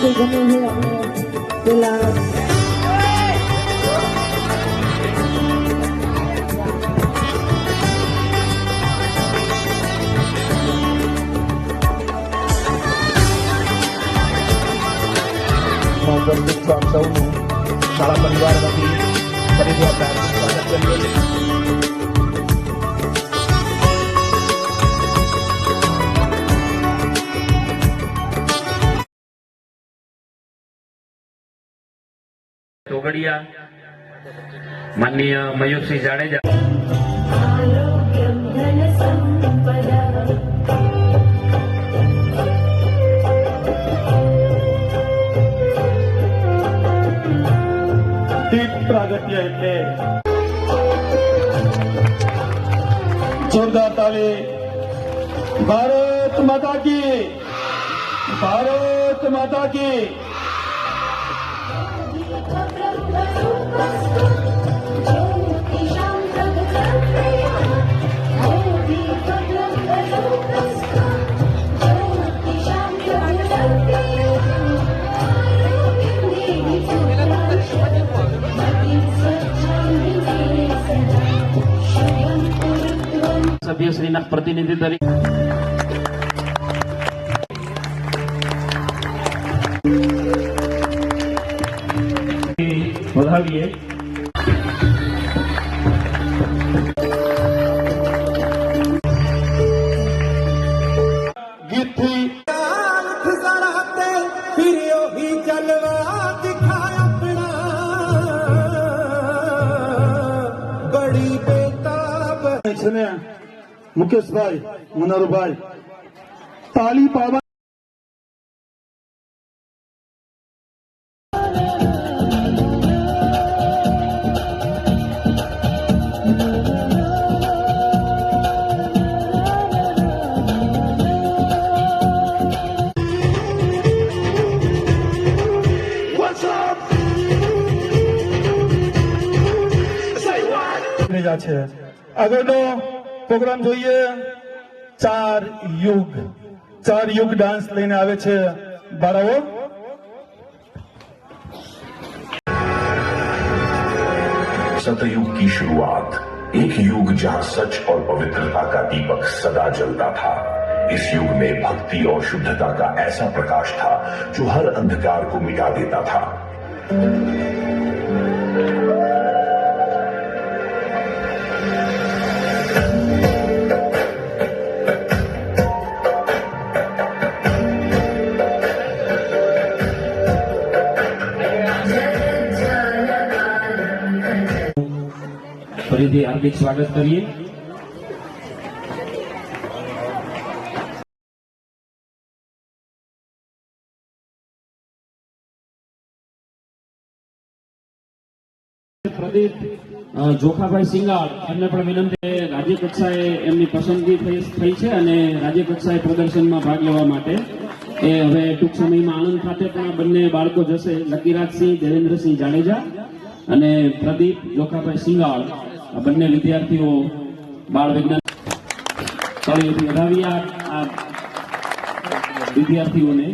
જે ગમે છે આપણે પેલા ઉપસ્થિત આપ સૌનું શાળા પરિવાર વતી ફરીથી આપણે હાર્દિક સ્વાગત ઝઘડિયા માનનીય મયુરસિંહ જાડેજા. પ્રાગત્ય એટલે જોરદાર તાળી ભારત માતા કી. ભારત માતા કી. સભ્યશ્રીના પ્રતિનિધિ તરીકે વધાવીએ મુકેશભાઈ મનોહરભાઈ. તાલી પાવા છે. આગળનો પ્રોગ્રામ જોઈએ ચાર યુગ ચાર યુગ ડાન્સ લઈને આવે છે બાળાઓ सतयुग की शुरुआत एक युग जहां सच और पवित्रता का दीपक सदा जलता था इस युग में भक्ति और शुद्धता का ऐसा प्रकाश था जो हर अंधकार को मिटा देता था હાર્દિક સ્વાગત કરીએ. પ્રદીપ જોખાભાઈ સિંગાળ, એમને પણ વિનંતી રાજ્ય કક્ષાએ એમની પસંદગી થઈ છે અને રાજ્ય કક્ષાએ પ્રદર્શનમાં ભાગ લેવા માટે. એ હવે ટૂંક સમયમાં આણંદ ખાતે પણ બંને બાળકો જશે. લકીરાજસિંહ, દેવેન્દ્રસિંહ જાડેજા અને પ્રદીપ જોખાભાઈ સિંગાળ. આ બંને વિદ્યાર્થીઓ બાળ વિજ્ઞાન તાળીઓથી વધાવી આ વિદ્યાર્થીઓને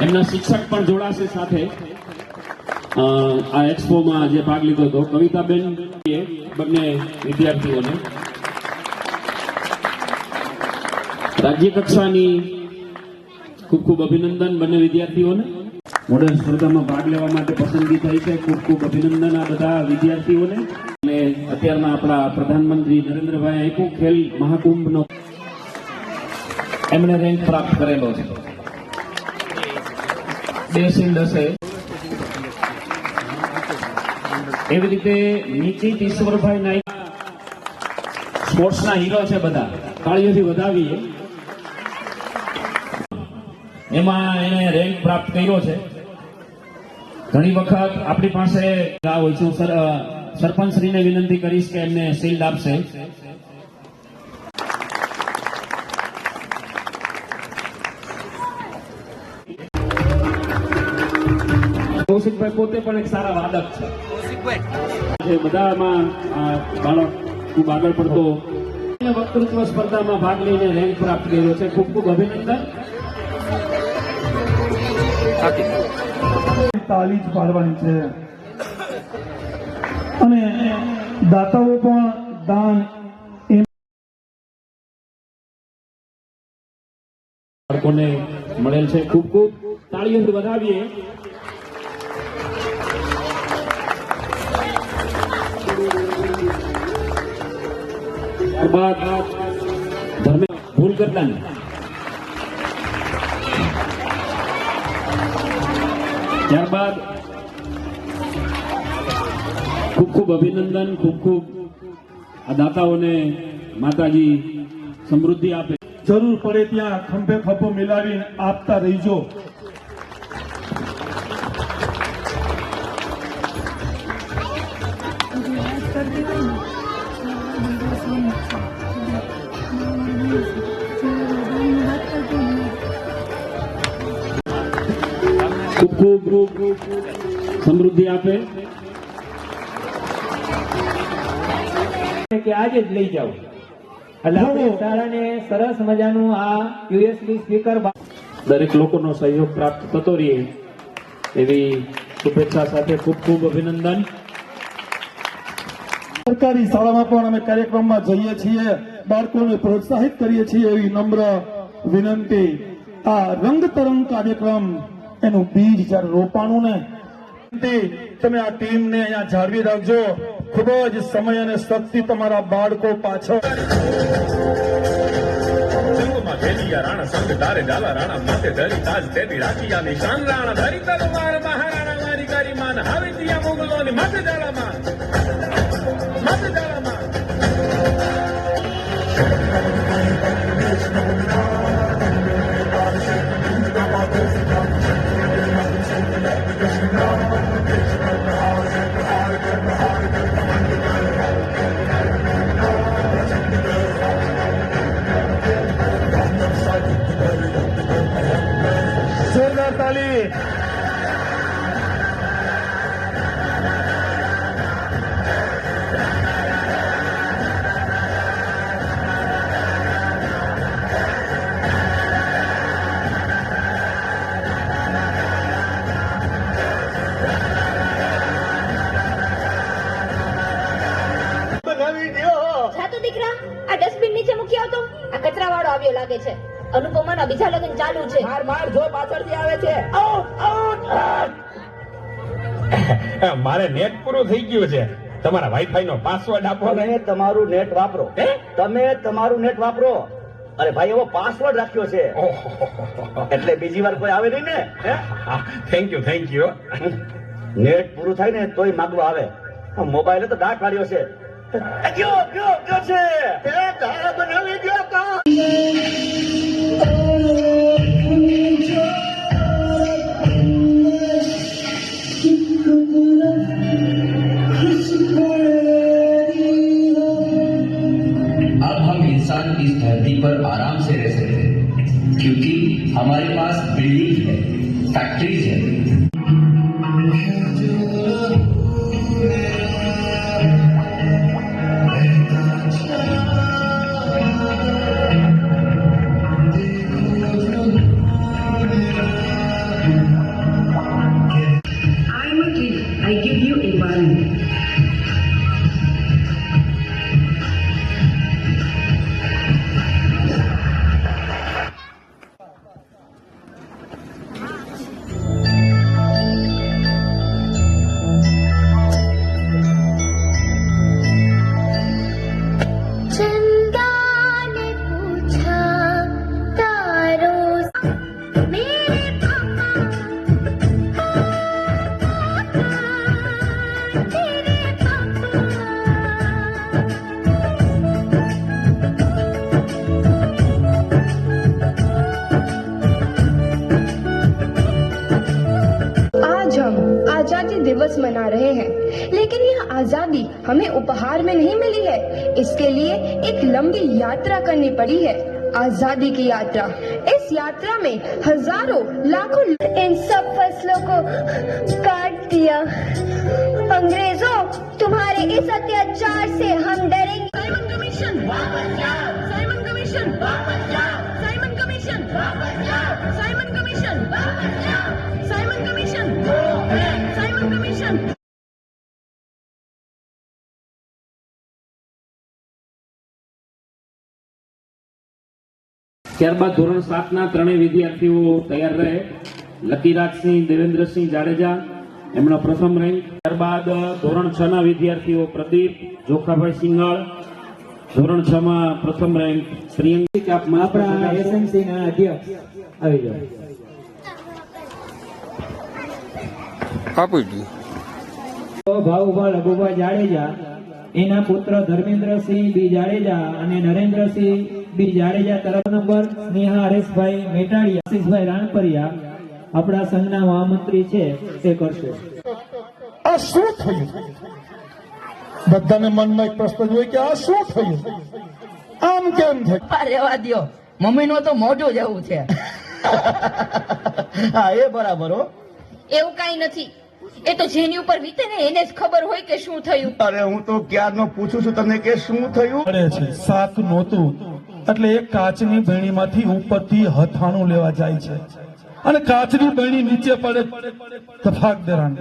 એમના શિક્ષક પણ જોડાશે સાથે. આ એક્સપોમાં જે ભાગ લીધો હતો, કવિતાબેન બંને વિદ્યાર્થીઓને રાજ્ય કક્ષાની ખૂબ ખૂબ અભિનંદન બંને વિદ્યાર્થીઓને. મોડલ સ્પર્ધામાં ભાગ લેવા માટે પસંદગી થઈ છે. ખૂબ ખૂબ અભિનંદન આ બધા વિદ્યાર્થીઓને. અને અત્યારના આપણા પ્રધાનમંત્રી નરેન્દ્રભાઈ આપ્યું ખેલ મહાકુંભનો. એમણે રેન્ક પ્રાપ્ત કરેલો છે. દેશી દસે. એવી રીતે નીતિત ઈશ્વરભાઈ નાઈક સ્પોર્ટ્સના હીરો છે બધા. તાળીઓથી વધાવીએ. એમાં એને રેન્ક પ્રાપ્ત કર્યો છે. ઘણી વખત આપણી પાસે હોય છે. હું સર અ, સરપંચશ્રીને વિનંતી કરીશ કે એમને શિલ્ડ આપશે. કૌશિકભાઈ પોતે પણ એક સારા વાદક છે. જે બધામાં બાળક ખૂબ આગળ પડતો. વક્તૃત્વ સ્પર્ધામાં ભાગ લઈને રેન્ક પ્રાપ્ત કર્યો છે. ખૂબ ખૂબ અભિનંદન. તાલી જ પાડવાની છે. અને દાતાઓ પણ દાન બાળકોને મળેલ છે. ખૂબ ખૂબ તાળીઓથી વધાવીએ. ત્યારબાદ ધર્મે ભૂલ કરતા ત્યારબાદ ખૂબ ખૂબ અભિનંદન ખૂબ ખૂબ આ દાતાઓને માતાજી સમૃદ્ધિ આપે. જરૂર પડે ત્યાં ખંભે ખભો મિલાવી આપતા રહીજો. ખૂબ ખૂબ સમૃદ્ધિ આપે. કે આજે જ લઈ જાઓ. એટલે આપણી સરસ મજાનું આ યુએસબી સ્પીકર દરેક લોકોનો સહયોગ પ્રાપ્ત થતો રહે એવી શુભેચ્છા સાથે ખૂબ ખૂબ અભિનંદન. સરકારી શાળામાં પણ અમે કાર્યક્રમમાં જઈએ છીએ. બાળકોને પ્રોત્સાહિત કરીએ છીએ એવી નમ્ર વિનંતી. આ રંગ તરંગ કાર્યક્રમ એનું બીજ જ્યારે રોપાણું ને તમે આ ટીમને અહીંયા જાળવી રાખજો. ખૂબ જ સમય અને શક્તિ તમારા બાળકો પાછળ. રાણા રાણા તો દીકરા આ ડસ્ટબિન નીચે મૂકી આવતો આ કચરા વાળો આવ્યો લાગે છે. અનુપમાના બીજા લગ્ન ચાલુ છે. માર માર જો પાછળથી આવે છે. મારે નેટ પૂરું થઈ ગયું છે. તમારા વાઈફાઈ નો પાસવર્ડ આપો ને. તમે તમારું નેટ વાપરો. તમે તમારું નેટ વાપરો. અરે ભાઈ એવો પાસવર્ડ રાખ્યો છે. એટલે બીજી વાર કોઈ આવે નહીં ને? હે? Thank you thank you net પૂરું થાય ને તોય માગવા આવે. મોબાઈલ તો દાટ વાળ્યો છે. ગયો ગયો ગયો છે. એ બનાવી ગયો કા पर आराम से रह सकते हैं क्योंकि हमारे पास बिल्डिंग है फैक्ट्रीज आज़ादी हमें उपहार में नहीं मिली है। इसके लिए एक लंबी यात्रा करनी पड़ी है। आज़ादी की यात्रा। इस यात्रा में हज़ारों, लाखों इन सब फ़सलों को काट दिया। अंग्रेज़ों, तुम्हारे इस अत्याचार से हम डरेंगे। कमीशन वापस ત્યારબાદ ધોરણ સાતના ત્રણેય વિદ્યાર્થીઓ તૈયાર રહે. લકીરાજસિંહ દેવેન્દ્રસિંહ જાડેજા એમનો પ્રથમ રેન્ક. ત્યારબાદ ધોરણ છ ના વિદ્યાર્થીઓ પ્રદીપ જોખાભાઈ સિંગળ ધોરણ છ માં પ્રથમ રેન્ક પ્રિયંકી આપણા એસએમસી ના અધ્યક્ષ. આવી જાઓ. આપી દઉં લઘુભા જાડેજા એના પુત્ર ધર્મેન્દ્રસિંહ બી જાડેજા અને નરેન્દ્રસિંહ બી જાડેજા તરફ નંબર સ્નેહા હરેશભાઈ મેટાડિયા આશીષભાઈ રાણપરિયા આપણા સંઘના મહામંત્રી છે તે કરશે. આ શું થયું? બધાને મનમાં એક પ્રશ્ન જોઈ કે આ શું થયું? આમ કેમ થયું? રેવા દ્યો. મમ્મી નો તો મોઢું જેવું છે. હા એ બરાબર હો. એવું કઈ નથી. એ તો જેની ઉપર વીતે ને એને જ ખબર હોય કે શું થયું. અરે હું તો ક્યારનો પૂછું છું તમને કે શું થયું? પડે છે શાક નહોતું. એટલે એ કાચની ભેણીમાંથી ઉપરથી હથાણું લેવા જાય છે. અને કાચની ભેણી નીચે પડે તફાક ફાક દેરાણ.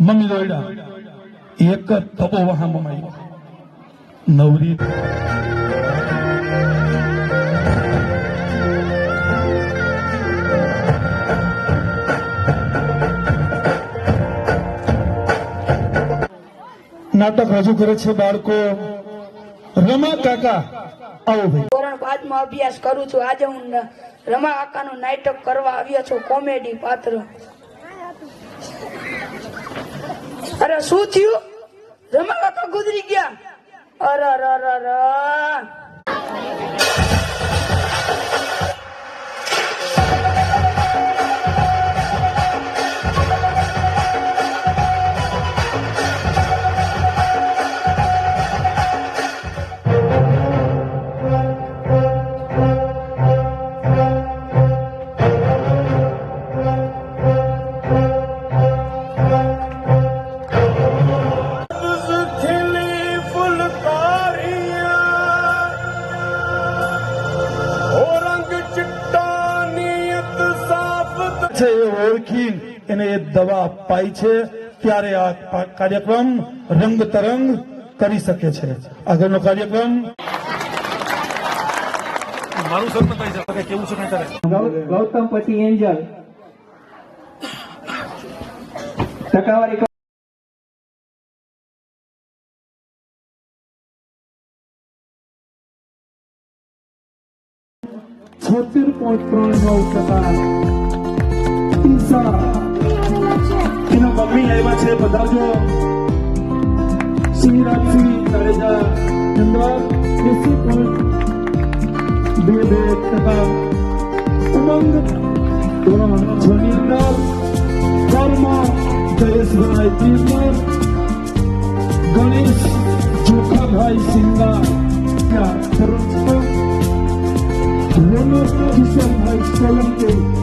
મમ્મી દોડ્યા એક જ તબો વહા મમાઈ. નવરી. નાટક રજૂ કરે છે બાળકો. રમા કાકા, આવો ભાઈ. ધોરણ પાંચમાં અભ્યાસ કરું છું. આજે હું રમા કાકા નું નાટક કરવા આવ્યો છું, કોમેડી પાત્ર. અરે શું થયું? રમા કાકા ગુજરી ગયા. અરે અરે અરે છે એ ઓળખી એને એ દવા અપાઈ છે ત્યારે આ કાર્યક્રમ રંગ તરંગ કરી શકે છે. આગળનો કાર્યક્રમ ગૌતમ પછી એન્જલ. ટકાવારી છોતેર પોઈન્ટ ત્રણ નવ ટકા ઈશા એના મમ્મી આવ્યા છે બધા જો સિંહરાજસિંહ જાડેજા નંબર એસી બે બે ટકા. ઉમંગ. ધોરણ છ ની જયેશભાઈ તીર્મર ગણેશ જોખાભાઈ સિંગા. ધોરણ છ. કિશનભાઈ સોલંકી.